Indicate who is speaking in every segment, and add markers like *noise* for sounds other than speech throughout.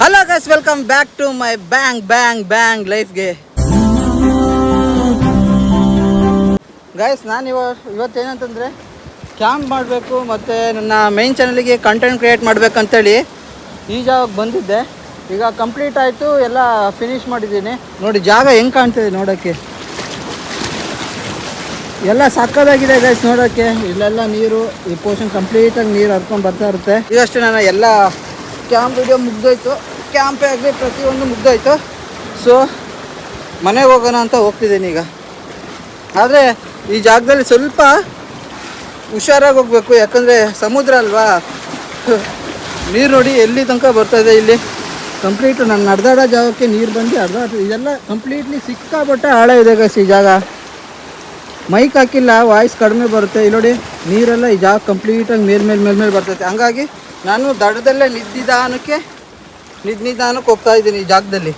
Speaker 1: Hello guys welcome back to my bang bang bang ಲೈಫ್ಗೆ guys ನಾನು ಇವ ಇವತ್ತೇನಂತಂದರೆ camp ಮಾಡಬೇಕು ಮತ್ತು ನನ್ನ ಮೈನ್ ಚಾನಲಿಗೆ ಕಂಟೆಂಟ್ ಕ್ರಿಯೇಟ್ ಮಾಡಬೇಕಂತೇಳಿ ಈ ಜಾಗಕ್ಕೆ ಬಂದಿದ್ದೆ. ಈಗ ಕಂಪ್ಲೀಟ್ ಆಯಿತು, ಎಲ್ಲ ಫಿನಿಶ್ ಮಾಡಿದ್ದೀನಿ. ನೋಡಿ, ಜಾಗ ಹೆಂಗೆ ಕಾಣ್ತಿದೆ ನೋಡೋಕ್ಕೆ. ಎಲ್ಲ ಸಕ್ಕದಾಗಿದೆ ಗೈಸ್ ನೋಡೋಕ್ಕೆ. ಇಲ್ಲೆಲ್ಲ ನೀರು, ಈ ಪೋರ್ಷನ್ ಕಂಪ್ಲೀಟಾಗಿ ನೀರು ಹರ್ಕೊಂಡು ಬರ್ತಾ ಇರುತ್ತೆ. ಈಗಷ್ಟೇ ನಾನು ಎಲ್ಲ ಕ್ಯಾಂಪ್ ವಿಡಿಯೋ ಮುಗ್ದೋಯ್ತು. ಕ್ಯಾಂಪೇ ಆಗಲಿ ಪ್ರತಿಯೊಂದು ಮುಗ್ದೋಯ್ತು. ಸೊ ಮನೆಗೆ ಹೋಗೋಣ ಅಂತ ಹೋಗ್ತಿದ್ದೀನಿ ಈಗ. ಆದರೆ ಈ ಜಾಗದಲ್ಲಿ ಸ್ವಲ್ಪ ಹುಷಾರಾಗಿ ಹೋಗ್ಬೇಕು. ಯಾಕಂದರೆ ಸಮುದ್ರ ಅಲ್ವಾ? *laughs* ನೀರು ನೋಡಿ ಎಲ್ಲಿ ತನಕ ಬರ್ತಾ ಇದೆ ಇಲ್ಲಿ. ಕಂಪ್ಲೀಟ್ ನಾನು ನಡೆದಾಡೋ ಜಾಗಕ್ಕೆ ನೀರು ಬಂದು ಅರ್ಧ ಇದೆಲ್ಲ ಕಂಪ್ಲೀಟ್ಲಿ ಸಿಕ್ಕಾಪಟ್ಟೆ ಆಳ ಇದೆ ಗಸ್ ಈ ಜಾಗ. ಮೈಕ್ ಹಾಕಿಲ್ಲ ವಾಯ್ಸ್ ಕಡಿಮೆ ಬರುತ್ತೆ. ಇಲ್ಲಿ ನೋಡಿ ನೀರೆಲ್ಲ ಈ ಜಾಗ ಕಂಪ್ಲೀಟಾಗಿ ಮೇಲ್ಮೇಲೆ ಮೇಲ್ಮೇಲೆ ಬರ್ತೈತೆ. ಹಂಗಾಗಿ ನಾನು ದಡದಲ್ಲೇ ನಿದ್ದಿದಾನಕ್ಕೆ ನಿದ್ ನಿಧಾನಕ್ಕೆ ಹೋಗ್ತಾ ಇದ್ದೀನಿ ಈ ಜಾಗದಲ್ಲಿ.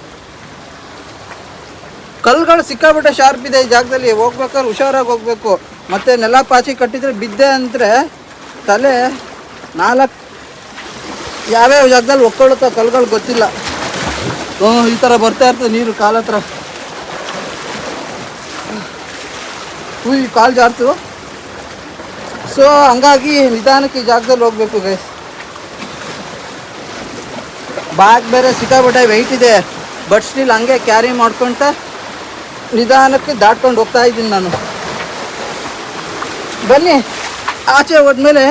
Speaker 1: ಕಲ್ಗಳು ಸಿಕ್ಕಾಬಿಟ್ಟೆ ಶಾರ್ಪ್ ಇದೆ ಈ ಜಾಗದಲ್ಲಿ. ಹೋಗ್ಬೇಕಾದ್ರೆ ಹುಷಾರಾಗಿ ಹೋಗ್ಬೇಕು. ಮತ್ತೆ ನೆಲ ಪಾಚಿ ಕಟ್ಟಿದ್ರೆ ಬಿದ್ದೆ ಅಂದರೆ ತಲೆ ನಾಲ್ಕು ಯಾವ್ಯಾವ ಜಾಗದಲ್ಲಿ ಒಕ್ಕೊಳ್ಳುತ್ತೋ ಕಲ್ಗಳು ಗೊತ್ತಿಲ್ಲ. ಈ ಥರ ಬರ್ತಾ ಇರ್ತದೆ ನೀರು ಕಾಲ ಹತ್ರ. ಈ ಕಾಲು ಜಾರ್ತು. ಸೊ ಹಂಗಾಗಿ ನಿಧಾನಕ್ಕೆ ಈ ಜಾಗದಲ್ಲಿ ಹೋಗ್ಬೇಕು ಗೈಸ್ ಬ್ಯಾಗ್ ಬೇರೆ ಸಿಕ್ಕಾಬಿಟ್ಟೆ ವೆಯ್ಟ್ ಇದೆ ಬಟ್ ಸ್ಟಿಲ್ ಹಂಗೆ ಕ್ಯಾರಿ ಮಾಡ್ಕೊತ ನಿಧಾನಕ್ಕೆ ದಾಟ್ಕೊಂಡು ಹೋಗ್ತಾ ಇದ್ದೀನಿ ನಾನು. ಬನ್ನಿ, ಆಚೆ ಹೋದ್ಮೇಲೆ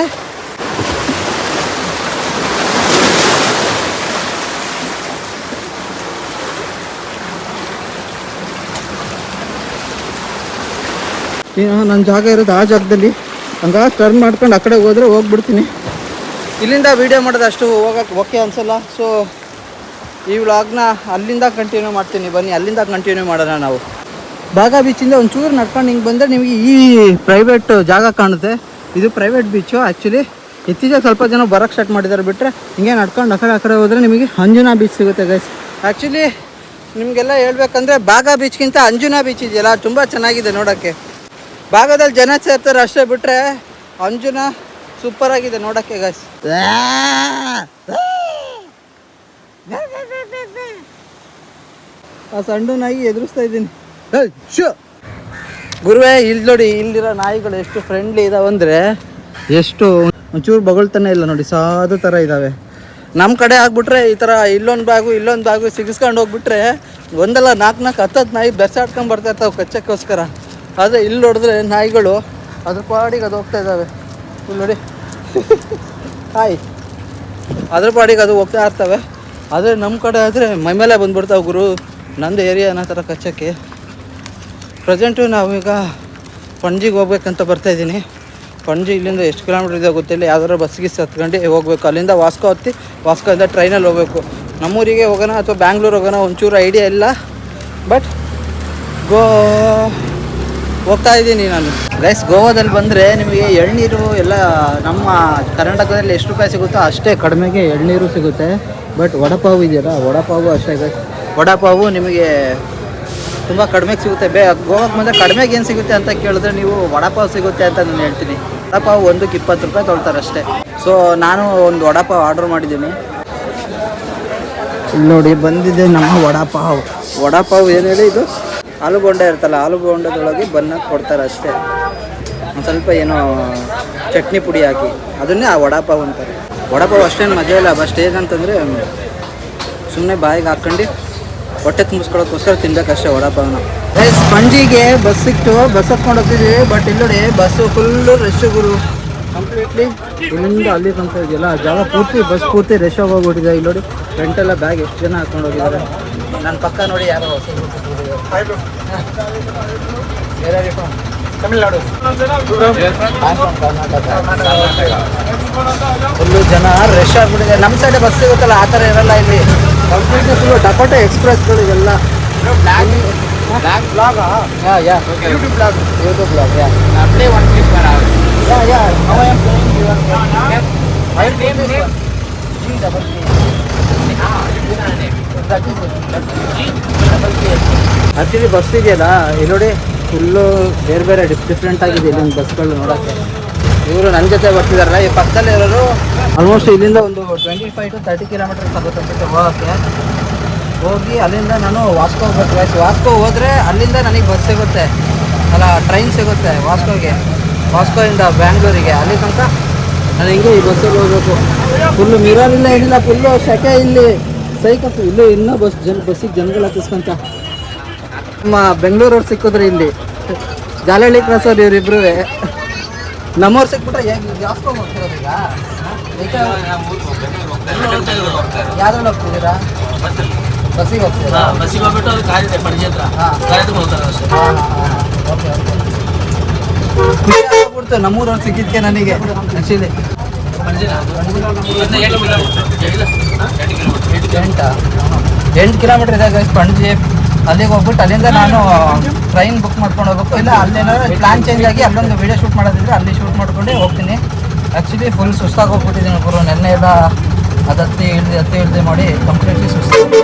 Speaker 1: ನನ್ನ ಜಾಗ ಇರೋದು ಆ ಜಾಗದಲ್ಲಿ. ಹಂಗಾಗಿ ಟರ್ನ್ ಮಾಡ್ಕೊಂಡು ಆ ಕಡೆ ಹೋದ್ರೆ ಹೋಗ್ಬಿಡ್ತೀನಿ. ಇಲ್ಲಿಂದ ವೀಡಿಯೋ ಮಾಡೋದು ಅಷ್ಟು ಹೋಗಕ್ಕೆ ಓಕೆ ಅನ್ಸಲ್ಲ. ಸೊ ಈ ವ್ಲಾಗ್ನ ಅಲ್ಲಿಂದ ಕಂಟಿನ್ಯೂ ಮಾಡ್ತೀನಿ. ಬನ್ನಿ, ಅಲ್ಲಿಂದ ಕಂಟಿನ್ಯೂ ಮಾಡೋಣ ನಾವು. ಬಾಗಾ ಬೀಚಿಂದ ಒಂಚೂರು ನಡ್ಕೊಂಡು ಹಿಂಗೆ ಬಂದರೆ ನಿಮಗೆ ಈ ಪ್ರೈವೇಟ್ ಜಾಗ ಕಾಣುತ್ತೆ. ಇದು ಪ್ರೈವೇಟ್ ಬೀಚು ಆ್ಯಕ್ಚುಲಿ ಇತ್ತೀಚೆಗೆ ಸ್ವಲ್ಪ ಜನ ಬರೋಕ್ಕೆ ಸ್ಟಾರ್ಟ್ ಮಾಡಿದ್ದಾರೆ ಬಿಟ್ಟರೆ ಹಿಂಗೆ ನಡ್ಕೊಂಡು ಆ ಕಡೆ ಆ ಕಡೆ ಹೋದರೆ ನಿಮಗೆ ಅಂಜುನಾ ಬೀಚ್ ಸಿಗುತ್ತೆ ಗೈಸ್ ಆ್ಯಕ್ಚುಲಿ ನಿಮಗೆಲ್ಲ ಹೇಳ್ಬೇಕಂದ್ರೆ ಭಾಗ ಬೀಚ್ಗಿಂತ ಅಂಜುನಾ ಬೀಚ್ ಇದೆಯಲ್ಲ, ತುಂಬ ಚೆನ್ನಾಗಿದೆ ನೋಡೋಕ್ಕೆ. ಭಾಗದಲ್ಲಿ ಜನ ಸೇರ್ತಾರೆ ಅಷ್ಟೇ ಬಿಟ್ಟರೆ ಅಂಜುನಾ ಸೂಪರ್ ಆಗಿದೆ ನೋಡಕ್ಕೆ ಗಾಯ್ಸ್ ಆ ಸಣ್ಣ ನಾಯಿ ಎದುರಿಸ್ತಾ ಇದ್ದೀನಿ. ಶೂ. ಗುರುವೇ ಇಲ್ಲಿ ನೋಡಿ ಇಲ್ಲಿರೋ ನಾಯಿಗಳು ಎಷ್ಟು ಫ್ರೆಂಡ್ಲಿ ಇದಾವೆ ಅಂದರೆ ಎಷ್ಟು ಒಂಚೂರು ಬಗಳ್ತಾನೆ ಇಲ್ಲ ನೋಡಿ ಸಾದು ಥರ ಇದ್ದಾವೆ ನಮ್ಮ ಕಡೆ ಆಗ್ಬಿಟ್ರೆ ಈ ಥರ ಇಲ್ಲೊಂದು ಬ್ಯಾಗು ಇಲ್ಲೊಂದು ಬ್ಯಾಗು ಸಿಗಿಸ್ಕೊಂಡು ಹೋಗ್ಬಿಟ್ರೆ ಒಂದಲ್ಲ ನಾಲ್ಕು ನಾಲ್ಕು ಹತ್ತತ್ತು ನಾಯಿ ಬೆರ್ಸಾಡ್ಕೊಂಡು ಬರ್ತಾ ಇರ್ತಾವೆ ಕಚ್ಚಕ್ಕೋಸ್ಕರ. ಆದರೆ ಇಲ್ಲಿ ನೋಡಿದ್ರೆ ನಾಯಿಗಳು ಅದ್ರ ಪಾಡಿಗೆ ಅದು ಹೋಗ್ತಾ ಇದ್ದಾವೆ ನೋಡಿ. ಹಾಯ್. ಅದ್ರ ಪಾಡಿಗೆ ಅದು ಹೋಗ್ತಾ ಇರ್ತವೆ. ಆದರೆ ನಮ್ಮ ಕಡೆ ಆದರೆ ಮೈಮೇಲೆ ಬಂದ್ಬಿಡ್ತಾವೆ ಗುರು. ನಂದು ಏರಿಯಾ ಅನ್ನೋ ಥರ ಕಚ್ಚಕ್ಕೆ. ಪ್ರೆಸೆಂಟು ನಾವೀಗ ಪಣಜಿಗೆ ಹೋಗ್ಬೇಕಂತ ಬರ್ತಾ ಇದ್ದೀನಿ. ಪಣಜಿ ಇಲ್ಲಿಂದ ಎಷ್ಟು ಕಿಲೋಮೀಟ್ರ್ ಇದೆ ಗೊತ್ತಿಲ್ಲ. ಯಾವ್ದಾರು ಬಸ್ಗೆ ಹತ್ಕೊಂಡು ಹೋಗ್ಬೇಕು. ಅಲ್ಲಿಂದ ವಾಸ್ಕೋ ಹತ್ತಿ ವಾಸ್ಕೋದಿಂದ ಟ್ರೈನಲ್ಲಿ ಹೋಗ್ಬೇಕು. ನಮ್ಮೂರಿಗೆ ಹೋಗೋಣ ಅಥವಾ ಬ್ಯಾಂಗ್ಳೂರು ಹೋಗೋಣ ಒಂಚೂರು ಐಡಿಯಾ ಇಲ್ಲ. ಬಟ್ ಗೋ ಹೋಗ್ತಾ ಇದ್ದೀನಿ ನಾನು. ಗೈಸ್ ಗೋವಾದಲ್ಲಿ ಬಂದರೆ ನಿಮಗೆ ಎಳ್ನೀರು ಎಲ್ಲ ನಮ್ಮ ಕರ್ನಾಟಕದಲ್ಲಿ ಎಷ್ಟು ರೂಪಾಯಿ ಸಿಗುತ್ತೋ ಅಷ್ಟೇ ಕಡಿಮೆಗೆ ಎಳ್ನೀರು ಸಿಗುತ್ತೆ. ಬಟ್ ವಡಪಾವು ಇದೆಯಲ್ಲ, ವಡಪಾವು ಅಷ್ಟೇ ಗೈಸ್ ವಡಪಾವು ನಿಮಗೆ ತುಂಬ ಕಡಿಮೆಗೆ ಸಿಗುತ್ತೆ. ಬೇ ಗೋವಾಕ್ಕೆ ಬಂದರೆ ಕಡಿಮೆಗೆ ಏನು ಸಿಗುತ್ತೆ ಅಂತ ಕೇಳಿದ್ರೆ ನೀವು ವಡಪಾವ್ ಸಿಗುತ್ತೆ ಅಂತ ನಾನು ಹೇಳ್ತೀನಿ. ವಡಪಾವ್ ಒಂದಕ್ಕೆ ಇಪ್ಪತ್ತು ರೂಪಾಯಿ ತೊಳ್ತಾರೆ ಅಷ್ಟೇ. ಸೊ ನಾನು ಒಂದು ವಡಪಾವ್ ಆರ್ಡರ್ ಮಾಡಿದ್ದೀನಿ. ಇಲ್ಲಿ ನೋಡಿ, ಬಂದಿದೆ ನಮ್ಮ ವಡಪಾವ್. ವಡಪಾವ್ ಏನು ಹೇಳಿ ಇದು? ಆಲೂಗೊಂಡೆ ಇರ್ತಲ್ಲ ಆಲೂಗೊಂಡದೊಳಗೆ ಬನ್ನ ಕೊಡ್ತಾರೆ ಅಷ್ಟೇ. ಒಂದು ಸ್ವಲ್ಪ ಏನೋ ಚಟ್ನಿ ಪುಡಿ ಹಾಕಿ, ಅದನ್ನೇ ಆ ವಡಾಪಾವ್ ಅಂತಾರೆ. ವಡಾಪಾವ್ ಅಷ್ಟೇನು ಮಜಾ ಇಲ್ಲ ಬಸ್ಟ್ ಹೇಗಂತಂದರೆ ಸುಮ್ಮನೆ ಬಾಯಿಗೆ ಹಾಕ್ಕೊಂಡು ಹೊಟ್ಟೆ ತುಂಬಿಸ್ಕೊಳ್ಳೋಕ್ಕೋಸ್ಕರ ತಿನ್ಬೇಕಷ್ಟೇ ವಡಾಪಾವ್ನ. ಸ್ಪಂಜಿಗೆ ಪಂಜಿಗೆ ಬಸ್ ಸಿಕ್ತು, ಬಸ್ ಹತ್ಕೊಂಡು ಹೋಗ್ತಿದ್ವಿ, ಬಟ್ ಇಲ್ಲಿ ನೋಡಿ ಬಸ್ಸು ಫುಲ್ಲು ರಶ್ ಗುರು. ಕಂಪ್ಲೀಟ್ಲಿ ಇಲ್ಲಿಂದ ಅಲ್ಲಿ ತನಕ ಇದೆಯಲ್ಲ ಜಾಗ ಪೂರ್ತಿ ಬಸ್ ಪೂರ್ತಿ ರಶ್ ಆಗೋಗ್ಬಿಟ್ಟಿದೆ ಇಲ್ಲಿ ನೋಡಿ ಫ್ರಂಟೆಲ್ಲ ಬ್ಯಾಗ್ ಎಷ್ಟು ಜನ ಹಾಕೊಂಡು ಹೋಗಿದ್ದಾರೆ. ನನ್ನ ಪಕ್ಕ ನೋಡಿ ಯಾರೋ ತಮಿಳ್ನಾಡು ಫುಲ್ಲು ಜನ ರಶ್ ಆಗ್ಬಿಟ್ಟಿದೆ. ನಮ್ಮ ಸೈಡ್ ಬಸ್ ಸಿಗುತ್ತಲ್ಲ ಆ ಥರ ಇರಲ್ಲ ಇಲ್ಲಿ. ಕಂಪ್ಲೀಟ್ಲಿ ಫುಲ್ಲು ಡಕೋಟ ಎಕ್ಸ್ಪ್ರೆಸ್ಗಳು ಇವೆಲ್ಲ yeah yeah YouTube vlog YouTube vlog yeah playing your I am playing this one G double K. Actually bus ಇದೆಯಲ್ಲ ಇಲ್ಲಿ ನೋಡಿ ಫುಲ್ಲು ಬೇರೆ ಬೇರೆ ಡಿಫ್ ಡಿಫ್ರೆಂಟ್ ಆಗಿದೆ ಇಲ್ಲಿನ ಬಸ್ಗಳು ನೋಡೋಕ್ಕೆ. ಇವರು ನನ್ನ ಜೊತೆ ಬರ್ತಿದಾರಲ್ಲ ಈ ಪಕ್ಕದಲ್ಲಿ ಇರೋರು ಆಲ್ಮೋಸ್ಟ್ ಇಲ್ಲಿಂದ ಒಂದು twenty five to thirty kilometres ಆಗುತ್ತೆ ಅನ್ಸುತ್ತೆ ಹೋಗೋಕ್ಕೆ. ಹೋಗಿ ಅಲ್ಲಿಂದ ನಾನು ವಾಸ್ಕೋ ಹೋಗ್ಬೇಕು. ವಾಸ್ಕೋ ಹೋದರೆ ಅಲ್ಲಿಂದ ನನಗೆ ಬಸ್ ಸಿಗುತ್ತೆ. ಅಲ್ಲ ಟ್ರೈನ್ ಸಿಗುತ್ತೆ ವಾಸ್ಕೋಗೆ ವಾಸ್ಕೋಯಿಂದ ಬ್ಯಾಂಗ್ಳೂರಿಗೆ. ಅಲ್ಲಿ ತನಕ ನಾನು ಹಿಂಗೆ ಈ ಬಸ್ಸಲ್ಲಿ ಹೋಗ್ಬೇಕು? ಫುಲ್ಲು ಮಿರರ್ ಇಲ್ಲ ಏನಿಲ್ಲ ಫುಲ್ಲು ಸೆಕೆ ಇಲ್ಲಿ. ಸೈಕತ್ತು ಇಲ್ಲೂ ಇನ್ನೂ ಬಸ್ ಜನ ಬಸ್ಸಿಗೆ ಜನಗಳು ಹತ್ತಿಸ್ಕೊಂತ. ನಮ್ಮ ಬೆಂಗಳೂರವ್ರು ಸಿಕ್ಕಿದ್ರೆ ಇಲ್ಲಿ. ಜಾಲಹಳ್ಳಿ ಕ್ರಾಸ್ ಅವ್ರು ಇವರಿಬ್ರು. ನಮ್ಮವ್ರು ಸಿಕ್ಬಿಟ್ರೆ ಹೇಗೆ ಜಾಸ್ತಿ ಹೋಗ್ತಿರೋದೀಗ ಯಾವ್ದ್ರಲ್ಲಿ ಹೋಗ್ತಿದ್ದೀರಾ? ಬಸ್ಸಿಗೆ ಹೋಗ್ತೀರಾ
Speaker 2: ಬಸ್ಸಿಗೆ ಹೋಗ್ಬಿಟ್ಟು ಪಣಜಿ ಹತ್ರ. ಕಾರ್ ಹೋಗ್ತಾರೆ ಅಷ್ಟೇ.
Speaker 1: ಓಕೆ ಖುಷಿ ಆಗ್ಬಿಡ್ತು, ನಮ್ಮೂರವ್ರು ಸಿಕ್ಕಿದ್ಕೆ ನನಗೆ ಆ್ಯಕ್ಚುಲಿ
Speaker 2: ಎಂಟು? ಕಿಲೋಮೀಟರ್
Speaker 1: ಇದಾಗ ಪಣಜಿ ಅಲ್ಲಿಗೆ ಹೋಗ್ಬಿಟ್ಟು ಅಲ್ಲಿಂದ ನಾನು ಟ್ರೈನ್ ಬುಕ್ ಮಾಡ್ಕೊಂಡು ಹೋಗ್ಬೇಕು. ಇಲ್ಲ ಅಲ್ಲೇನಾದ್ರು ಪ್ಲಾನ್ ಚೇಂಜ್ ಆಗಿ ಅಲ್ಲೊಂದು ವೀಡಿಯೋ ಶೂಟ್ ಮಾಡೋದಿದ್ರೆ ಅಲ್ಲಿ ಶೂಟ್ ಮಾಡ್ಕೊಂಡು ಹೋಗ್ತೀನಿ. ಆ್ಯಕ್ಚುಲಿ ಫುಲ್ ಸುಸ್ತಾಗಿ ಹೋಗ್ಬಿಟ್ಟಿದ್ದೀನಿ ಗುರು. ನೆನ್ನೆ ಎಲ್ಲ ಅದು ಹತ್ತಿ ಅತ್ತಿ ಹತ್ತಿ ಮಾಡಿ ಕಂಪ್ಲೀಟ್ಲಿ ಸುಸ್ತಾಗಿ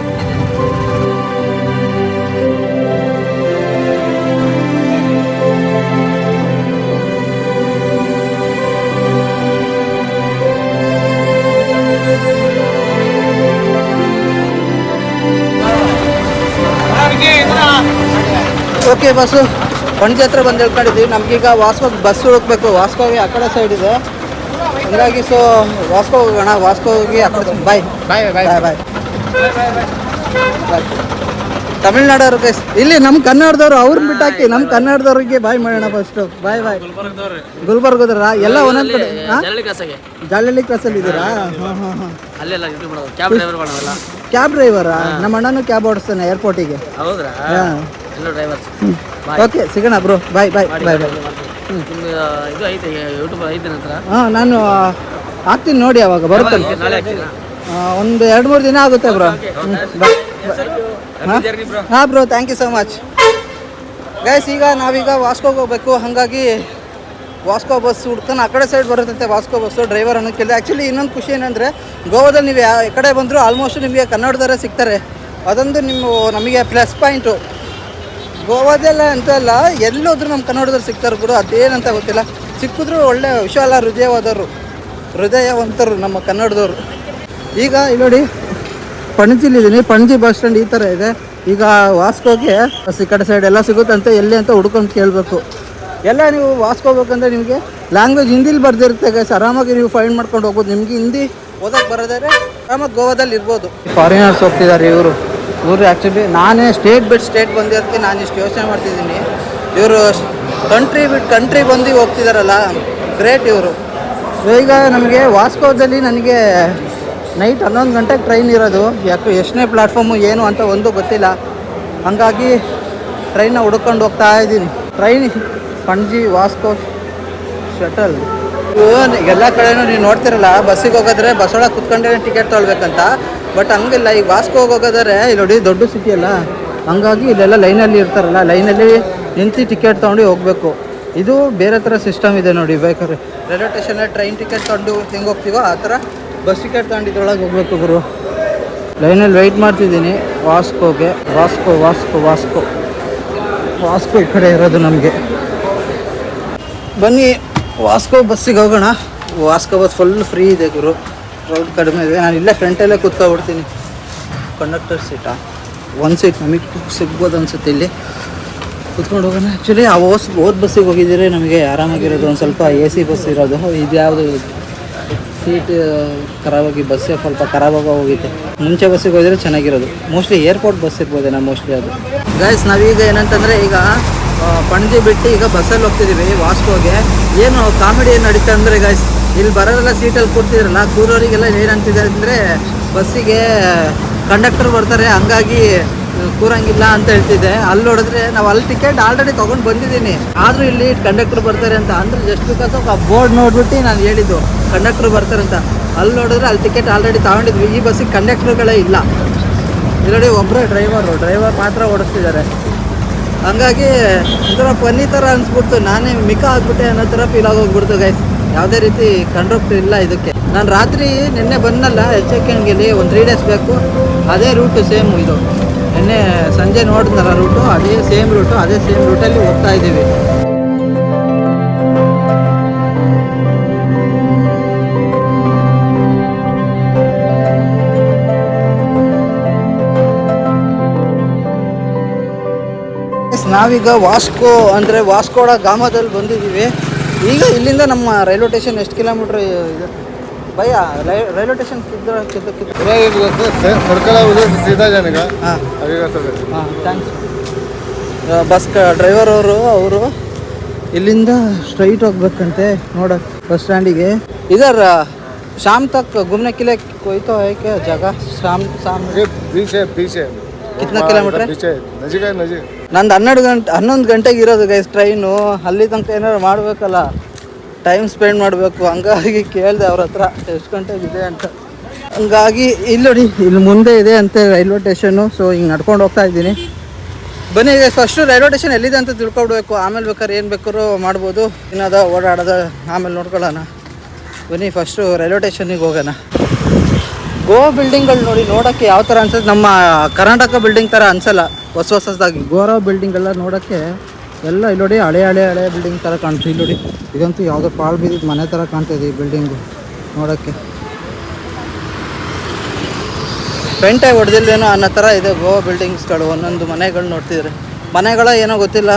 Speaker 1: ಓಕೆ ಬಸ್ಸು. ಪಣಜಿ ಹತ್ರ ಬಂದು ಹೇಳ್ಕೊಂಡಿದ್ದೀವಿ ನಮಗೀಗ ವಾಸ್ಕೋ ಬಸ್ ಹುಡುಕ್ಬೇಕು. ವಾಸ್ಕೋಗೆ ಆ ಕಡೆ ಸೈಡ್ ಇದೆ. ಹಂಗಾಗಿ ಸೊ ವಾಸ್ಕೋ ಹೋಗೋಣ. ವಾಸ್ಕೋ ಹೋಗಿ ಆ ಕಡೆ ಬಾಯ್ ಬಾಯ್ ಬಾಯ್ ಬಾಯ್ ಬಾಯ್ ತಮಿಳ್ನಾಡವ್ರು ಗೈಸ್ ಇಲ್ಲಿ ನಮ್ಮ ಕನ್ನಡದವ್ರು ಅವ್ರನ್ನ ಬಿಟ್ಟಾಕಿ ನಮ್ಮ ಕನ್ನಡದವ್ರಿಗೆ ಬಾಯ್ ಮಾಡೋಣ ಫಸ್ಟ್ ಬಾಯ್ ಬಾಯ್
Speaker 2: ಗುಲ್ಬರ್ಗ
Speaker 1: ಗುಲ್ಬರ್ಗದ್ರ ಎಲ್ಲ ಒಂದೊಂದು ಕಡೆ ಜಾಲಹಳ್ಳಿ ಕ್ಲಾಸಲ್ಲಿ ಇದ್ದೀರಾ ಹಾಂ ಹಾಂ ಹಾಂ
Speaker 2: ಕ್ಯಾಬ್ ಡ್ರೈವರ್ ಮಾಡೋದಲ್ಲ.
Speaker 1: ಕ್ಯಾಬ್ ಡ್ರೈವರಾ ನಮ್ಮ ಅಣ್ಣನೂ ಕ್ಯಾಬ್ ಓಡಿಸ್ತಾನೆ ಏರ್ಪೋರ್ಟಿಗೆ
Speaker 2: ಹೌದ್ರಾ?
Speaker 1: ಹಾಂ.
Speaker 2: ಎಲ್ಲ ಡ್ರೈವರ್ಸ್
Speaker 1: ಓಕೆ ಸಿಗೋಣ bro bye bye bye bye
Speaker 2: ನಿಮ್ದು ಇದು ಐತೆ ಯೂಟ್ಯೂಬ್ ಐತೆ ನಂತರ
Speaker 1: ಹಾಂ ನಾನು ಹಾಕ್ತೀನಿ ನೋಡಿ ಅವಾಗ ಬರುತ್ತೆ
Speaker 2: ನಾಳೆ
Speaker 1: ಒಂದು ಎರಡು ಮೂರು ದಿನ ಆಗುತ್ತೆ ಬ್ರೋ ಬಾಯ್ ಹಾಂ? Bro thank you so much guys ಈಗ ನಾವೀಗ ವಾಸ್ಕೋಗೆ ಹೋಗ್ಬೇಕು ಹಾಗಾಗಿ ವಾಸ್ಕೋ ಬಸ್ ಹುಡ್ಕೊಂಡು ಆ ಕಡೆ ಸೈಡ್ ಬರುತ್ತಂತೆ ವಾಸ್ಕೋ ಬಸ್ಸು ಡ್ರೈವರ್ ಅನ್ನೋ ಕೇಳಿದೆ. ಆ್ಯಕ್ಚುಲಿ ಇನ್ನೊಂದು ಖುಷಿ ಏನಂದರೆ ಗೋವಾದಲ್ಲಿ ನೀವು ಯಾವ ಕಡೆ ಬಂದರೂ ಆಲ್ಮೋಸ್ಟ್ ನಿಮಗೆ ಕನ್ನಡದವರೇ ಸಿಗ್ತಾರೆ. ಅದೊಂದು ನಿಮ್ಮ ನಮಗೆ ಪ್ಲಸ್ ಪಾಯಿಂಟು ಗೋವಾದೆಲ್ಲ ಅಂತ ಅಲ್ಲ, ಎಲ್ಲೋದ್ರೂ ನಮ್ಮ ಕನ್ನಡದವ್ರು ಸಿಗ್ತಾರೆ ಗುರು ಅದೇನಂತ ಗೊತ್ತಿಲ್ಲ. ಸಿಕ್ಕಿದ್ರು ಒಳ್ಳೆ ವಿಶಾಲ ಹೃದಯವಾದವರು, ಹೃದಯವಂತರು ನಮ್ಮ ಕನ್ನಡದವರು. ಈಗ ಇಲ್ಲಿ ನೋಡಿ ಪಣಜಿಲಿದ್ದೀನಿ ಪಣಜಿ ಬಸ್ ಸ್ಟ್ಯಾಂಡ್ ಈ ಥರ ಇದೆ. ಈಗ ವಾಸ್ಕೋಗೆ ಈ ಕಡೆ ಸೈಡ್ ಎಲ್ಲ ಸಿಗುತ್ತಂತೆ, ಎಲ್ಲಿ ಅಂತ ಹುಡ್ಕೊಂಡು ಕೇಳಬೇಕು. ಎಲ್ಲ ನೀವು ವಾಸ್ಕೋಬೇಕಂದ್ರೆ ನಿಮಗೆ ಲ್ಯಾಂಗ್ವೇಜ್ ಹಿಂದಿಲಿ ಬರ್ದಿರುತ್ತೆ ಗೈಸ್ ಆರಾಮಾಗಿ ನೀವು ಫೈಂಡ್ ಮಾಡ್ಕೊಂಡು ಹೋಗ್ಬೋದು. ನಿಮಗೆ ಹಿಂದಿ ಓದಕ್ಕೆ ಬರೋದಾದ್ರೆ ಆರಾಮಾಗಿ ಗೋವಾದಲ್ಲಿ ಇರ್ಬೋದು. ಫಾರಿನರ್ಸ್ ಹೋಗ್ತಿದ್ದಾರೆ ಇವರು. ಇವರು ಆ್ಯಕ್ಚುಲಿ ನಾನೇ ಸ್ಟೇಟ್ ಬಿಟ್ಟು ಸ್ಟೇಟ್ ಬಂದಿರೋದಕ್ಕೆ ನಾನು ಇಷ್ಟು ಯೋಚನೆ ಮಾಡ್ತಿದ್ದೀನಿ. ಇವರು ಕಂಟ್ರಿ ಬಿಟ್ಟು ಕಂಟ್ರಿ ಬಂದು ಹೋಗ್ತಿದ್ದಾರಲ್ಲ ಗ್ರೇಟ್ ಇವರು. ಈಗ ನಮಗೆ ವಾಸ್ಕೋದಲ್ಲಿ ನನಗೆ ನೈಟ್ ಹನ್ನೊಂದು ಗಂಟೆಗೆ ಟ್ರೈನ್ ಇರೋದು. ಯಾಕೆ ಎಷ್ಟನೇ ಪ್ಲ್ಯಾಟ್ಫಾರ್ಮು ಏನು ಅಂತ ಒಂದು ಗೊತ್ತಿಲ್ಲ. ಹಂಗಾಗಿ ಟ್ರೈನ್ನ ಹುಡ್ಕೊಂಡು ಹೋಗ್ತಾ ಇದ್ದೀನಿ. ಟ್ರೈನ್ ಪಣಜಿ ವಾಸ್ಕೋ ಶಟಲ್ ಎಲ್ಲ ಕಡೆನೂ ನೀವು ನೋಡ್ತಿರಲ್ಲ, ಬಸ್ಸಿಗೆ ಹೋಗೋದ್ರೆ ಬಸ್ ಒಳಗೆ ಕುತ್ಕೊಂಡೇ ಟಿಕೆಟ್ ತೊಗೊಳ್ಬೇಕಂತ. ಬಟ್ ಹಂಗಿಲ್ಲ, ಈಗ ವಾಸ್ಕೋಗೆ ಹೋಗೋದಾದ್ರೆ, ಇಲ್ಲಿ ನೋಡಿ ದೊಡ್ಡ ಸಿಟಿ ಅಲ್ಲ. ಹಂಗಾಗಿ ಇಲ್ಲೆಲ್ಲ ಲೈನಲ್ಲಿ ಇರ್ತಾರಲ್ಲ ಲೈನಲ್ಲಿ ನಿಂತು ಟಿಕೆಟ್ ತೊಗೊಂಡು ಹೋಗಬೇಕು. ಇದು ಬೇರೆ ಥರ ಸಿಸ್ಟಮ್ ಇದೆ ನೋಡಿ, ಬೇಕಾದ್ರೆ. ರೈಲ್ವೆ ಸ್ಟೇಷನಲ್ಲಿ ಟ್ರೈನ್ ಟಿಕೆಟ್ ತೊಗೊಂಡು ಹೆಂಗೆ ಹೋಗ್ತೀವೋ ಆ ಥರ ಬಸ್ ಟಿಕೆಟ್ ತೊಗೊಂಡು ಇದ್ರೊಳಗೆ ಹೋಗ್ಬೇಕು ಗುರು. ಲೈನಲ್ಲಿ ವೆಯ್ಟ್ ಮಾಡ್ತಿದ್ದೀನಿ ವಾಸ್ಕೋಗೆ ವಾಸ್ಕೋ ವಾಸ್ಕೋ ವಾಸ್ಕೋ ವಾಸ್ಕೋ ಈ ಕಡೆ ಇರೋದು ನಮಗೆ. ಬನ್ನಿ ವಾಸ್ಕೋ ಬಸ್ಸಿಗೆ ಹೋಗೋಣ. ವಾಸ್ಕೋ ಬಸ್ ಫುಲ್ ಫ್ರೀ ಇದೆ ಗುರು. ಕ್ರೌಡ್ ಕಡಿಮೆ ಇದೆ. ನಾನು ಇಲ್ಲೇ ಫ್ರಂಟಲ್ಲೇ ಕೂತ್ಕೊಬಿಡ್ತೀನಿ. ಕಂಡಕ್ಟರ್ ಸೀಟಾ ಒಂದು ಸೀಟ್ ನಮಗೆ ಸಿಗ್ಬೋದು ಅನ್ಸುತ್ತೆ ಇಲ್ಲಿ. ಕುತ್ಕೊಂಡು ಹೋಗೋಣ. ಆ್ಯಕ್ಚುಲಿ ಆ ಓಸ್ ಓದ್ ಬಸ್ಸಿಗೆ ಹೋಗಿದ್ದೀರಿ, ನಮಗೆ ಆರಾಮಾಗಿರೋದು ಒಂದು ಸ್ವಲ್ಪ ಎ ಸಿ ಬಸ್ ಇರೋದು. ಇದು ಯಾವುದು? ಸೀಟ್ ಖರಾಬಾಗಿ ಬಸ್ಸೇ ಸ್ವಲ್ಪ ಖರಾಬಾಗ ಹೋಗಿದೆ ಮುಂಚೆ ಬಸ್ಸಿಗೆ ಹೋದರೆ ಚೆನ್ನಾಗಿರೋದು. ಮೋಸ್ಟ್ಲಿ ಏರ್ಪೋರ್ಟ್ ಬಸ್ ಇರ್ಬೋದೇನೋ ಮೋಸ್ಟ್ಲಿ ಅದು. ಗೈಸ್ ನಾವೀಗ ಏನಂತಂದರೆ ಈಗ ಪಣಜಿ ಬಿಟ್ಟು, ಈಗ ಬಸ್ಸಲ್ಲಿ ಹೋಗ್ತಿದ್ದೀವಿ ವಾಸ್ಕೋಗೆ ಏನು ಕಾಮಿಡಿ ಏನು ನಡೀತಾ ಅಂದರೆ ಗೈಸ್ ಇಲ್ಲಿ ಬರೋರೆಲ್ಲ ಸೀಟಲ್ಲಿ ಕೂರ್ತಿದ್ರಲ್ಲ, ಕೂರೋರಿಗೆಲ್ಲ ಏನಂತಿದ್ದಾರೆ ಅಂದರೆ, ಬಸ್ಸಿಗೆ ಕಂಡಕ್ಟರ್ ಬರ್ತಾರೆ, ಹಂಗಾಗಿ ಕೂರಂಗಿಲ್ಲ ಅಂತ ಹೇಳ್ತಿದ್ದೆ. ಅಲ್ಲಿ ನೋಡಿದ್ರೆ ನಾವು ಅಲ್ಲಿ ಟಿಕೆಟ್ ಆಲ್ರೆಡಿ ತೊಗೊಂಡು ಬಂದಿದ್ದೀನಿ. ಆದರೂ ಇಲ್ಲಿ ಕಂಡಕ್ಟರ್ ಬರ್ತಾರೆ ಅಂತ, ಅಂದರೆ ಜಸ್ಟ್ ಬಿಕಾಸ್ ಆ ಬೋರ್ಡ್ ನೋಡ್ಬಿಟ್ಟು ನಾನು ಹೇಳಿದ್ದು ಕಂಡಕ್ಟರ್ ಬರ್ತಾರೆ ಅಂತ. ಅಲ್ಲಿ ನೋಡಿದ್ರೆ ಅಲ್ಲಿ ಟಿಕೆಟ್ ಆಲ್ರೆಡಿ ತಗೊಂಡಿದ್ವಿ. ಈ ಬಸ್ಸಿಗೆ ಕಂಡಕ್ಟರ್ಗಳೇ ಇಲ್ಲ. ನೋಡಿ ಒಬ್ಬರೇ ಡ್ರೈವರು ಡ್ರೈವರ್ ಮಾತ್ರ ಓಡಿಸ್ತಿದ್ದಾರೆ. ಹಂಗಾಗಿ ಒಂಥರ ಫನ್ನಿ ಥರ ಅನಿಸ್ಬಿಡ್ತು. ನಾನೇ ಮಿಕ್ಕ ಆಗ್ಬಿಟ್ಟೆ ಅನ್ನೋ ಥರ ಫೀಲ್ ಆಗೋಗ್ಬಿಡ್ತು ಗೈಸ್ ಯಾವುದೇ ರೀತಿ ಕಂಡಕ್ಟರ್ ಇಲ್ಲ ಇದಕ್ಕೆ. ನಾನು ರಾತ್ರಿ ನಿನ್ನೆ ಬಂದಲ್ಲ ಎಚ್ ಎಕ್ಕೆಣ್ಗೆಲಿ ಒಂದು ತ್ರೀ ಡೇಸ್ ಬೇಕು. ಅದೇ ರೂಟು ಸೇಮ್ ಇದು. ನಿನ್ನೆ ಸಂಜೆ ನೋಡಿದ್ನಲ್ಲ ರೂಟು ಅದೇ ಸೇಮ್ ರೂಟು ಅದೇ ಸೇಮ್ ರೂಟಲ್ಲಿ ಹೋಗ್ತಾ ಇದ್ದೀವಿ. ನಾವೀಗ ವಾಸ್ಕೋ ಅಂದರೆ ವಾಸ್ಕೋಡ ಗ್ರಾಮದಲ್ಲಿ ಬಂದಿದ್ದೀವಿ. ಈಗ ಇಲ್ಲಿಂದ ನಮ್ಮ ರೈಲ್ವೆ ಸ್ಟೇಷನ್ ಎಷ್ಟು ಕಿಲೋಮೀಟ್ರ್ ಇದೆ? ಭಯ ರೈಲ್ವೆ ಸ್ಟೇಷನ್ ಹಾಂ. ಥ್ಯಾಂಕ್ಸ್ ಬಸ್ ಡ್ರೈವರ್ ಅವರು ಅವರು ಇಲ್ಲಿಂದ ಸ್ಟ್ರೈಟ್ ಹೋಗ್ಬೇಕಂತೆ ನೋಡ ಬಸ್ ಸ್ಟ್ಯಾಂಡಿಗೆ ಇದರ ಶಾಮ್ ತಕ್
Speaker 3: ಗುಮ್ನೆ ಕಿಲೆ ಕೊಯ್ತೋ ಹೇಗೆ ಜಾಗ?
Speaker 1: ಶಾಮ್ ಶಾಮ್ ಪೀಚೆ
Speaker 3: ಪೀಚೆ ಕಿಲೋಮೀಟರ್? ಪೀಚೆ ನಜಿಕ ನಜಿಕ
Speaker 1: ನಂದು ಹನ್ನೆರಡು ಗಂಟೆ, ಹನ್ನೊಂದು ಗಂಟೆಗೆ ಇರೋದು ಗೈಸ್ ಟ್ರೈನು ಅಲ್ಲಿ ತನಕ ಏನಾರು ಮಾಡಬೇಕಲ್ಲ ಟೈಮ್ ಸ್ಪೆಂಡ್ ಮಾಡಬೇಕು. ಹಂಗಾಗಿ ಕೇಳಿದೆ ಅವ್ರ ಹತ್ರ, ಎಷ್ಟು ಗಂಟೆಗೆ ಇದೆ ಅಂತ. ಹಂಗಾಗಿ ಇಲ್ಲಿ ನೋಡಿ, ಇಲ್ಲಿ ಮುಂದೆ ಇದೆ ಅಂತ ರೈಲ್ವೆ ಸ್ಟೇಷನ್ನು ಸೊ ಹಿಂಗೆ ನಡ್ಕೊಂಡು ಹೋಗ್ತಾ ಇದ್ದೀನಿ. ಬನ್ನಿ ಈಗ ಫಸ್ಟು ರೈಲ್ವೆ ಸ್ಟೇಷನ್ ಎಲ್ಲಿದೆ ಅಂತ ತಿಳ್ಕೊಡ್ಬೇಕು ಆಮೇಲೆ ಬೇಕಾದ್ರೆ ಏನು ಬೇಕಾದ್ರೂ ಮಾಡ್ಬೋದು. ಇನ್ನದ ಓಡಾಡೋದ, ಆಮೇಲೆ ನೋಡ್ಕೊಳ್ಳೋಣ. ಬನ್ನಿ ಫಸ್ಟು ರೈಲ್ವೆ ಸ್ಟೇಷನಿಗೆ ಹೋಗೋಣ. ಗೋ ಬಿಲ್ಡಿಂಗ್ಗಳು ನೋಡಿ, ನೋಡೋಕ್ಕೆ ಯಾವ ಥರ ಅನ್ಸುತ್ತೆ? ನಮ್ಮ ಕರ್ನಾಟಕ ಬಿಲ್ಡಿಂಗ್ ಥರ ಅನಿಸಲ್ಲ. ಹೊಸ ಹೊಸದಾಗಿ ಗೋವಾ ಬಿಲ್ಡಿಂಗ್ ಎಲ್ಲ ನೋಡೋಕ್ಕೆ ಎಲ್ಲ ಇಲ್ಲಿ ನೋಡಿ ಹಳೆ ಹಳೆ ಹಳೆ ಬಿಲ್ಡಿಂಗ್ ಥರ ಕಾಣ್ತು. ಇಲ್ಲಿ ನೋಡಿ ಇದಂತೂ ಯಾವುದೋ ಪಾಳು ಬಿದ್ದಿದ್ದು ಮನೆ ಥರ ಕಾಣ್ತಿದೆ ಈ ಬಿಲ್ಡಿಂಗು ನೋಡೋಕ್ಕೆ. ಪೆಂಟೆ ಹೊಡೆದಿಲ್ಲೇನೋ ಅನ್ನೋ ಥರ ಇದೆ ಗೋವಾ ಬಿಲ್ಡಿಂಗ್ಸ್ಗಳು ಒಂದೊಂದು ಮನೆಗಳು ನೋಡ್ತಿದ್ರೆ. ಮನೆಗಳ ಏನೋ ಗೊತ್ತಿಲ್ಲ.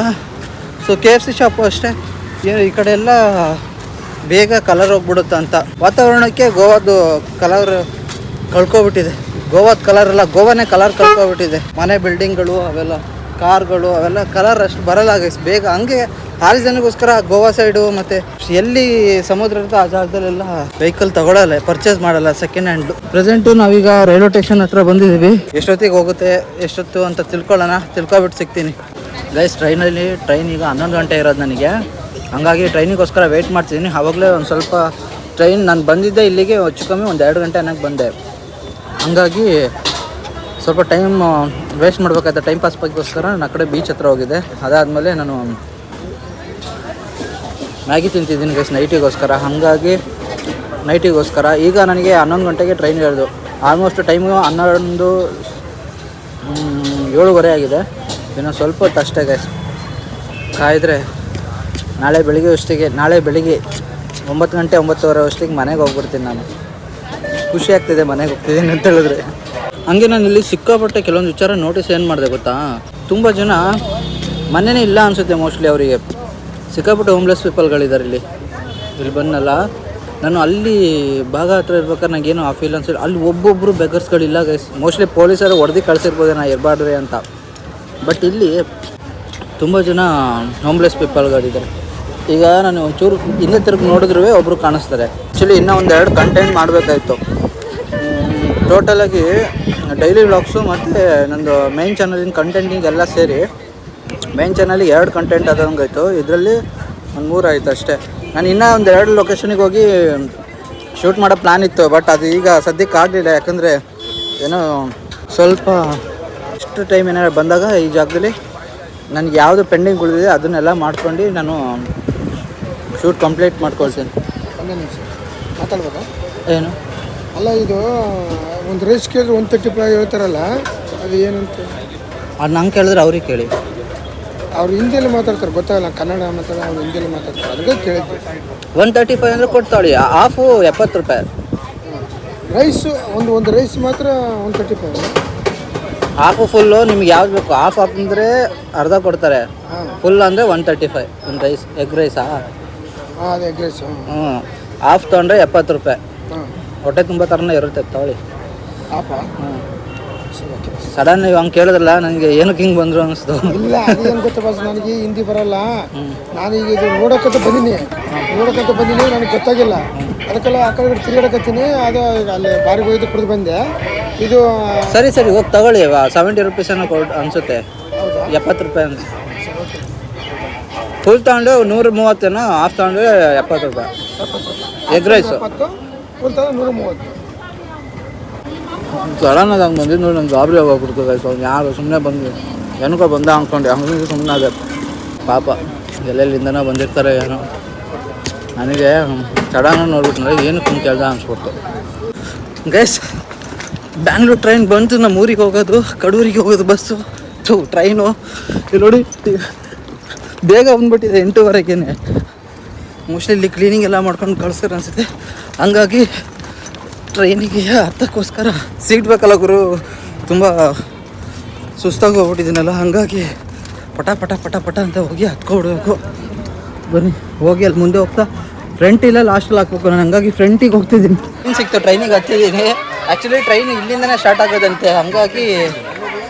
Speaker 1: So K F C shop ಅಷ್ಟೇ. ಏನು ಈ ಕಡೆ ಎಲ್ಲ ಬೇಗ ಕಲರ್ ಹೋಗ್ಬಿಡುತ್ತೆ ಅಂತ ವಾತಾವರಣಕ್ಕೆ ಗೋವಾದು ಕಲರ್ ಕಳ್ಕೊಬಿಟ್ಟಿದೆ. ಗೋವಾದ ಕಲರ್ ಎಲ್ಲ ಗೋವಾನೇ ಕಲರ್ ಕಳ್ಕೊಬಿಟ್ಟಿದೆ. ಮನೆ ಬಿಲ್ಡಿಂಗ್ಗಳು ಅವೆಲ್ಲ ಕಾರ್ಗಳು, ಅವೆಲ್ಲ ಕಲರ್ ಅಷ್ಟು ಬರಲ್ಲ guys. ಬೇಗ ಹಂಗೆ ಆರು ಜನಗೋಸ್ಕರ ಗೋವಾ ಸೈಡು ಮತ್ತು ಎಲ್ಲಿ ಸಮುದ್ರ ಇರುತ್ತೋ ಆ ಜಾಗದಲ್ಲೆಲ್ಲ ವೆಹಿಕಲ್ ತಗೊಳ್ಳಲ್ಲ ಪರ್ಚೇಸ್ ಮಾಡಲ್ಲ ಸೆಕೆಂಡ್ ಹ್ಯಾಂಡ್ ಪ್ರೆಸೆಂಟು ನಾವೀಗ ರೈಲ್ವೆ ಸ್ಟೇಷನ್ ಹತ್ರ ಬಂದಿದ್ದೀವಿ. ಎಷ್ಟೊತ್ತಿಗೆ ಹೋಗುತ್ತೆ, ಎಷ್ಟೊತ್ತು ಅಂತ ತಿಳ್ಕೊಳ್ಳೋಣ. ತಿಳ್ಕೊಬಿಟ್ಟು ಸಿಗ್ತೀನಿ. ಗೈಸ್ ಟ್ರೈನಲ್ಲಿ ಟ್ರೈನ್ ಈಗ ಹನ್ನೊಂದು ಗಂಟೆ ಇರೋದು ನನಗೆ. ಹಾಗಾಗಿ ಟ್ರೈನಿಗೋಸ್ಕರ ವೆಯ್ಟ್ ಮಾಡ್ತಿದ್ದೀನಿ. ಆವಾಗಲೇ ಒಂದು ಸ್ವಲ್ಪ ಟ್ರೈನ್ ನಾನು ಬಂದಿದ್ದೆ ಇಲ್ಲಿಗೆ, ಹೆಚ್ಚು ಕಮ್ಮಿ ಒಂದು ಎರಡು ಗಂಟೆ ಅನ್ನಕ್ಕೆ ಬಂದೆ. ಹಂಗಾಗಿ ಸ್ವಲ್ಪ ಟೈಮ್ ವೇಸ್ಟ್ ಮಾಡ್ಬೇಕಾಯ್ತು ಟೈಮ್ ಪಾಸ್ ಬಗ್ಗೋಸ್ಕರ ನಾನು ಆ ಕಡೆ ಬೀಚ್ ಹತ್ರ ಹೋಗಿದ್ದೆ. ಅದಾದಮೇಲೆ ನಾನು ಮ್ಯಾಗಿ ತಿಂತಿದ್ದೀನಿ ಗೈಸ್ ನೈಟಿಗೋಸ್ಕರ ಹಾಗಾಗಿ ನೈಟಿಗೋಸ್ಕರ ಈಗ ನನಗೆ ಹನ್ನೊಂದು ಗಂಟೆಗೆ ಟ್ರೈನ್ ಇರೋದು. ಆಲ್ಮೋಸ್ಟ್ ಟೈಮು ಹನ್ನೊಂದು ಏಳುವರೆ ಆಗಿದೆ. ಇನ್ನು ಸ್ವಲ್ಪ ಹೊತ್ತು ಅಷ್ಟೇ ಗೈಸ್ ಕಾಯಿದ್ರೆ ನಾಳೆ ಬೆಳಿಗ್ಗೆ ಅಷ್ಟಿಗೆ, ನಾಳೆ ಬೆಳಿಗ್ಗೆ ಒಂಬತ್ತು ಗಂಟೆ ಒಂಬತ್ತುವರೆ ಅಷ್ಟಿಗೆ ಮನೆಗೆ ಹೋಗ್ಬಿಡ್ತೀನಿ ನಾನು. ಖುಷಿ ಆಗ್ತಿದೆ ಮನೆಗೆ ಹೋಗ್ತಿದ್ದೀನಿ ಅಂತ ಹೇಳಿದ್ರೆ. ಹಂಗೆ ನಾನು ಇಲ್ಲಿ ಸಿಕ್ಕಾಪಟ್ಟೆ ಕೆಲವೊಂದು ವಿಚಾರ ನೋಟಿಸ್ ಏನು ಮಾಡಿದೆ ಗೊತ್ತಾ? ತುಂಬ ಜನ ಮನೆಯೇ ಇಲ್ಲ ಅನಿಸುತ್ತೆ ಮೋಸ್ಟ್ಲಿ ಅವರಿಗೆ. ಸಿಕ್ಕಾಪಟ್ಟೆ ಹೋಮ್ಲೆಸ್ ಪೀಪಲ್ಗಳಿದ್ದಾರೆ ಇಲ್ಲಿ. ಇಲ್ಲಿ ಬಂದಲ್ಲ ನಾನು ಅಲ್ಲಿ ಭಾಗ ಹತ್ರ ಇರ್ಬೇಕಾದ್ರೆ ನನಗೇನು ಆ ಫೀಲ್ ಅನ್ಸಿಲ್ಲ. ಅಲ್ಲಿ ಒಬ್ಬೊಬ್ಬರು ಬೆಗರ್ಸ್ಗಳಿಲ್ಲ ಗೈಸ್ ಮೋಸ್ಟ್ಲಿ ಪೊಲೀಸರು ಹೊಡೆದು ಕಳಿಸಿರ್ಬೋದು ನಾ ಇರಬಾರ್ದ್ರೆ ಅಂತ. ಬಟ್ ಇಲ್ಲಿ ತುಂಬ ಜನ ಹೋಮ್ಲೆಸ್ ಪೀಪಲ್ಗಳಿದ್ದಾರೆ ಈಗ ನಾನು ಒಂಚೂರು ಹಿಂದೆ ತಿರುಗಿ ನೋಡಿದ್ರೂ ಒಬ್ಬರು ಕಾಣಿಸ್ತಾರೆ. ಆ್ಯಕ್ಚುಲಿ ಇನ್ನೂ ಒಂದು ಎರಡು ಕಂಟೆಂಟ್ ಮಾಡಬೇಕಾಯ್ತು. ಟೋಟಲಾಗಿ ಡೈಲಿ ವ್ಲಾಗ್ಸು ಮತ್ತು ನಂದು ಮೇನ್ ಚಾನಲಿನ ಕಂಟೆಂಟಿಂಗ್ ಎಲ್ಲ ಸೇರಿ ಮೈನ್ ಚಾನಲಿಗೆ ಎರಡು ಕಂಟೆಂಟ್ ಆದಂಗಾಯಿತು ಇದರಲ್ಲಿ ಒಂದು ಮೂರು ಆಯಿತು ಅಷ್ಟೇ. ನಾನು ಇನ್ನೂ ಒಂದು ಎರಡು ಲೊಕೇಶನಿಗೆ ಹೋಗಿ ಶೂಟ್ ಮಾಡೋ ಪ್ಲ್ಯಾನ್ ಇತ್ತು ಬಟ್ ಅದು ಈಗ ಸದ್ಯಕ್ಕೆ ಆಗಲಿಲ್ಲ. ಯಾಕಂದರೆ ಏನೋ ಸ್ವಲ್ಪ ಇಷ್ಟು ಟೈಮ್ ಏನಾದ್ರು ಬಂದಾಗ ಈ ಜಾಗದಲ್ಲಿ ನನಗೆ ಯಾವುದು ಪೆಂಡಿಂಗ್ ಉಳಿದಿದೆ ಅದನ್ನೆಲ್ಲ ಮಾಡ್ಕೊಂಡು ನಾನು ಶೂಟ್ ಕಂಪ್ಲೀಟ್ ಮಾಡ್ಕೊಳ್ತೀನಿ.
Speaker 3: ಒಂದೇ ನಿಮಿಷ. ಮಾತಾಡ್ಬೋದಾ?
Speaker 1: ಏನು?
Speaker 3: ಅಲ್ಲ ಇದು ಒಂದು ರೇಸ್ ಕೇಳಿದ್ರೆ ಒನ್ ತರ್ಟಿ ಫೈವ್ ಹೇಳ್ತಾರಲ್ಲ ಅದು ಏನಂತ?
Speaker 1: ಅದು ನಂಗೆ ಕೇಳಿದ್ರೆ ಅವ್ರಿಗೆ ಕೇಳಿ.
Speaker 3: ಅವ್ರು ಹಿಂದಿಯಲ್ಲಿ ಮಾತಾಡ್ತಾರೆ ಗೊತ್ತಾಗಲ್ಲ ಕನ್ನಡ ಮಾತಾಡ ಅವ್ರು ಹಿಂದಿಯಲ್ಲಿ ಮಾತಾಡ್ತಾರೆ ಅದಕ್ಕೆ ಕೇಳಿದ್ದೆ.
Speaker 1: ಒನ್ ತರ್ಟಿ ಫೈವ್ ಅಂದರೆ ಕೊಡ್ತಾಳಿ ಹಾಫು ಎಪ್ಪತ್ತು ರೂಪಾಯಿ.
Speaker 3: ರೈಸ್ ಒಂದು ಒಂದು ರೈಸ್ ಮಾತ್ರ one thirty five
Speaker 1: half full ನಿಮ್ಗೆ ಯಾವ್ದು ಬೇಕು? ಹಾಫ್ ಅಂದರೆ ಅರ್ಧ ಕೊಡ್ತಾರೆ. ಫುಲ್ ಅಂದರೆ ಒನ್ ತರ್ಟಿ ಫೈವ್ ಒಂದು ರೈಸ್ ಎಗ್ ರೈಸಾ
Speaker 3: ಹಾಂ ಅದು ಎಗ್ ರೈಸ್
Speaker 1: ಹ್ಞೂ ಹಾಫ್ ತೊಗೊಂಡ್ರೆ ಎಪ್ಪತ್ತು ರೂಪಾಯಿ.
Speaker 3: ಹಾಂ.
Speaker 1: ಹೊಟ್ಟೆ ತುಂಬ ಥರನೇ ಇರುತ್ತೆ ತಗೊಳ್ಳಿ
Speaker 3: ಪಾಪ. ಓಕೆ
Speaker 1: ಸಡನ್ ಹಂಗೆ ಕೇಳಿದ್ರಲ್ಲ ನನಗೆ ಏನಕ್ಕೆ ಹಿಂಗೆ ಬಂದರು ಅನಿಸ್ತು?
Speaker 3: ಇಲ್ಲ ಅದೇನು ಗೊತ್ತ ಬಾಸ್ ನನಗೆ ಹಿಂದಿ ಬರಲ್ಲ. ಈಗ ಇದು ನೋಡೋಕ್ಕಂತ ಬಂದೀನಿ. ನೋಡೋಕ್ಕಂತ ಬಂದೀನಿ ನನಗೆ ಗೊತ್ತಾಗಿಲ್ಲ. ಅದಕ್ಕೆಲ್ಲ ಆ ಕಡೆ ತಿರುಗಾಡಕತ್ತೀನಿ. ಅದು ಈಗ ಅಲ್ಲಿ ಬಾರಿ ಹೋಯ್ತು ಕುಡಿದು ಬಂದೆ. ಇದು
Speaker 1: ಸರಿ ಸರಿ ಹೋಗಿ ತಗೊಳ್ಳಿ. ಸೆವೆಂಟಿ ರುಪೀಸ್ ಏನೋ ಕೊಡ್ ಅನಿಸುತ್ತೆ. ಎಪ್ಪತ್ತು ರೂಪಾಯಿ ಅನ್ಸುತ್ತೆ ಫುಲ್ ತಗೊಂಡು ನೂರ ಮೂವತ್ತೇನೋ ಹಾಫ್ ತಗೊಂಡು ಎಪ್ಪತ್ತು ರೂಪಾಯಿ. ಎಗ್ ರೈಸು
Speaker 3: ಒಂದು ನೂರ ಮೂವತ್ತು.
Speaker 1: ಸಡನ್ ಹಂಗೆ ಬಂದಿದ್ದು ನೋಡಿ ನಂಗೆ ಗಾಬರಿ ಯಾರು ಸುಮ್ಮನೆ ಬಂದು ಏನಕ್ಕೋ ಬಂದ ಅಂದ್ಕೊಂಡೆ ಹಂಗೆ ಸುಮ್ಮನೆ ಅದೇ ಪಾಪ, ಎಲ್ಲೆಲ್ಲಿಂದನೋ ಬಂದಿರ್ತಾರೆ ಏನೋ. ನನಗೆ ಸಡನ್ ನನಗೆ ಏನಕ್ಕೆ ಹಿಂಗೆ ಕೇಳ್ದ ಅನ್ಸ್ಬಿಡ್ತು. ಗೈಸ್ ಬ್ಯಾಂಗ್ಳೂರ್ ಟ್ರೈನ್ ಬಂತು ನಮ್ಮ ಊರಿಗೆ ಹೋಗೋದು, ಕಡೂರಿಗೆ ಹೋಗೋದು ಬಸ್ಸು. ಸೊ ಟ್ರೈನು ಇಲ್ಲಿ ನೋಡಿ, ಬೇಗ ಬಂದ್ಬಿಟ್ಟಿದೆ ಎಂಟೂವರೆಗೇನೆ. ಮೋಸ್ಟ್ಲಿ ಇಲ್ಲಿ ಕ್ಲೀನಿಂಗ್ ಎಲ್ಲ ಮಾಡ್ಕೊಂಡು ಕಳ್ಸ್ಯಾರ ಅನಿಸುತ್ತೆ. ಹಂಗಾಗಿ ಟ್ರೈನಿಗೆ ಹತ್ತಕ್ಕೋಸ್ಕರ ಸೀಟ್ ಬೇಕಲ್ಲ ಗುರು. ತುಂಬ ಸುಸ್ತಾಗಿ ಹೋಗ್ಬಿಟ್ಟಿದ್ದೀನಲ್ಲ, ಹಾಗಾಗಿ ಪಟ ಪಟ ಪಟ ಪಟ ಅಂತ ಹೋಗಿ ಹತ್ಕೊಬಿಡ್ಬೇಕು ಬನ್ನಿ, ಹೋಗಿ ಅಲ್ಲಿ ಮುಂದೆ ಹೋಗ್ತಾ. ಫ್ರಂಟ್ ಇಲ್ಲ ಲಾಸ್ಟಲ್ಲಿ ಹಾಕ್ಬೇಕು ನಾನು. ಹಂಗಾಗಿ ಫ್ರಂಟಿಗೆ ಹೋಗ್ತಿದ್ದೀನಿ. ಟ್ರೈನ್ ಸಿಕ್ತು ಟ್ರೈನಿಗೆ ಹತ್ತಿದ್ದೀನಿ ಆ್ಯಕ್ಚುಲಿ ಟ್ರೈನ್ ಇಲ್ಲಿಂದನೇ ಸ್ಟಾರ್ಟ್ ಆಗೋದಂತೆ. ಹಂಗಾಗಿ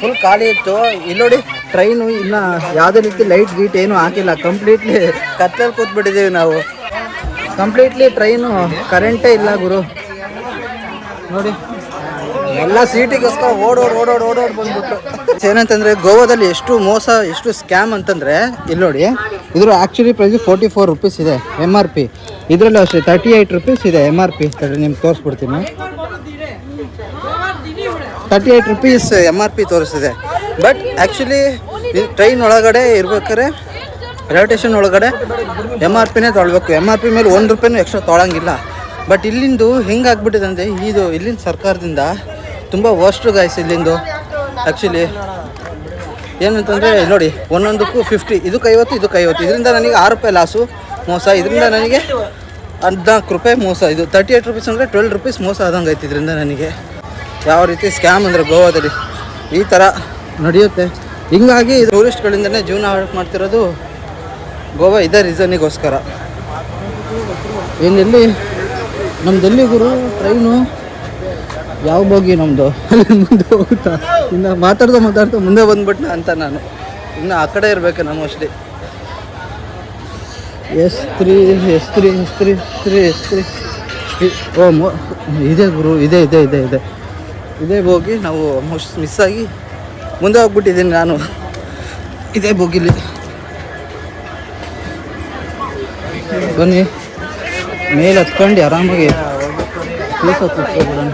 Speaker 1: ಫುಲ್ ಖಾಲಿ ಇತ್ತು. ಇಲ್ಲಿ ನೋಡಿ ಟ್ರೈನು ಇನ್ನು ಯಾವುದೇ ರೀತಿ ಲೈಟ್ ಗೀಟ್ ಏನೂ ಹಾಕಿಲ್ಲ. ಕಂಪ್ಲೀಟ್ಲಿ ಕತ್ತಲಲ್ಲಿ ಕೂತ್ಬಿಟ್ಟಿದ್ದೀವಿ ನಾವು. ಕಂಪ್ಲೀಟ್ಲಿ ಟ್ರೈನು ಕರೆಂಟೇ ಇಲ್ಲ ಗುರು. ನೋಡಿ. ಎಲ್ಲ ಸೀಟಿಗೋಸ್ಕರ ಓಡೋಡ್ ಓಡೋಡ್ ಓಡೋಡ್ ಬಂದ್ಬಿಟ್ಟು. ಏನಂತಂದ್ರೆ ಗೋವಾದಲ್ಲಿ ಎಷ್ಟು ಮೋಸ, ಎಷ್ಟು ಸ್ಕ್ಯಾಮ್ ಅಂತಂದ್ರೆ, ಇಲ್ಲಿ ನೋಡಿ, ಇದ್ರ actually price forty four rupees ಇದೆ ಎಂ ಆರ್ ಪಿ ಇದರಲ್ಲೂ ಅಷ್ಟೇ ತರ್ಟಿ ಏಯ್ಟ್ ರುಪೀಸ್ ಇದೆ ಎಂ ಆರ್ ಪಿ ನಿಮ್ಗೆ ತೋರಿಸ್ಬಿಡ್ತೀನಿ. Thirty eight rupees M R P ತೋರಿಸ್ತಿದೆ but actually train ಒಳಗಡೆ ಇರ್ಬೇಕಾದ್ರೆ ರೈಲ್ವೆ ಸ್ಟೇಷನ್ ಒಳಗಡೆ ಎಂ ಆರ್ ಪಿನೇ ತೊಗೊಳ್ಬೇಕು ಎಂ ಆರ್ ಪಿ ಮೇಲೆ ಒಂದು ರೂಪಾಯಿನೂ ಎಕ್ಸ್ಟ್ರಾ ತೊಗೊಳಂಗಿಲ್ಲ ಬಟ್ ಇಲ್ಲಿಂದು ಹೆಂಗೆ ಆಗ್ಬಿಟ್ಟಿದೆ ಅಂದರೆ ಇದು ಇಲ್ಲಿನ ಸರ್ಕಾರದಿಂದ ತುಂಬ ವರ್ಸ್ಟ್ ಗಾಯ್ಸ್ ಇಲ್ಲಿಂದು. ಆ್ಯಕ್ಚುಲಿ ಏನಂತಂದರೆ, ನೋಡಿ, ಒಂದೊಂದಕ್ಕೂ ಫಿಫ್ಟಿ ಇದಕ್ಕೆ ಐವತ್ತು ಇದಕ್ಕೆ ಐವತ್ತು. ಇದರಿಂದ ನನಗೆ ಆರು ರೂಪಾಯಿ ಲಾಸು ಮೋಸ. ಇದರಿಂದ ನನಗೆ ಹದಿನಾಲ್ಕು ರೂಪಾಯಿ ಮೋಸ. ಇದು ತರ್ಟಿ ಏಯ್ಟ್ ರುಪೀಸ್ ಅಂದರೆ ಟ್ವೆಲ್ ರುಪೀಸ್ ಮೋಸ ಆದಂಗೆ ಐತಿ ಇದರಿಂದ ನನಗೆ. ಯಾವ ರೀತಿ ಸ್ಕ್ಯಾಮ್ ಅಂದರೆ ಗೋವಾದಲ್ಲಿ. ಈ ಥರ ನಡೆಯುತ್ತೆ. ಹಿಂಗಾಗಿ ಟೂರಿಸ್ಟ್ಗಳಿಂದನೇ ಜೀವನ ಹಾಳು ಮಾಡ್ತಿರೋದು ಗೋವಾ ಇದೇ ರೀಸನಿಗೋಸ್ಕರ ಇನ್ನೆಲ್ಲಿ ನಮ್ಮ ಡೆಲ್ಲಿ ಗುರು ಟ್ರೈನು ಯಾವ ಬೋಗಿ ನಮ್ಮದು ಅಲ್ಲಿ ಮುಂದೆ ಹೋಗುತ್ತಾ? ಇನ್ನು ಮಾತಾಡ್ತಾ ಮಾತಾಡ್ತಾ ಮುಂದೆ ಬಂದ್ಬಿಟ್ನ ಅಂತ ನಾನು. ಇನ್ನು ಆ ಕಡೆ ಇರಬೇಕು ನಾನು mostly S three S three S three three, S three. ಓ, ಮೋ, ಇದೆ ಗುರು, ಇದೆ ಇದೆ ಇದೆ ಇದೆ. ಇದೇ ಹೋಗಿ ನಾವು ಮೋಸ್ಟ್ ಮಿಸ್ ಆಗಿ ಮುಂದೆ ಹೋಗ್ಬಿಟ್ಟಿದ್ದೀನಿ ನಾನು. ಇದೇ ಬೋಗಿಲಿ. ಬನ್ನಿ. ಮೇಲೆ ಹತ್ಕೊಂಡು ಆರಾಮಾಗಿ ಪೀಸ ಕೂತ್ಕೊಬಿಡೋಣ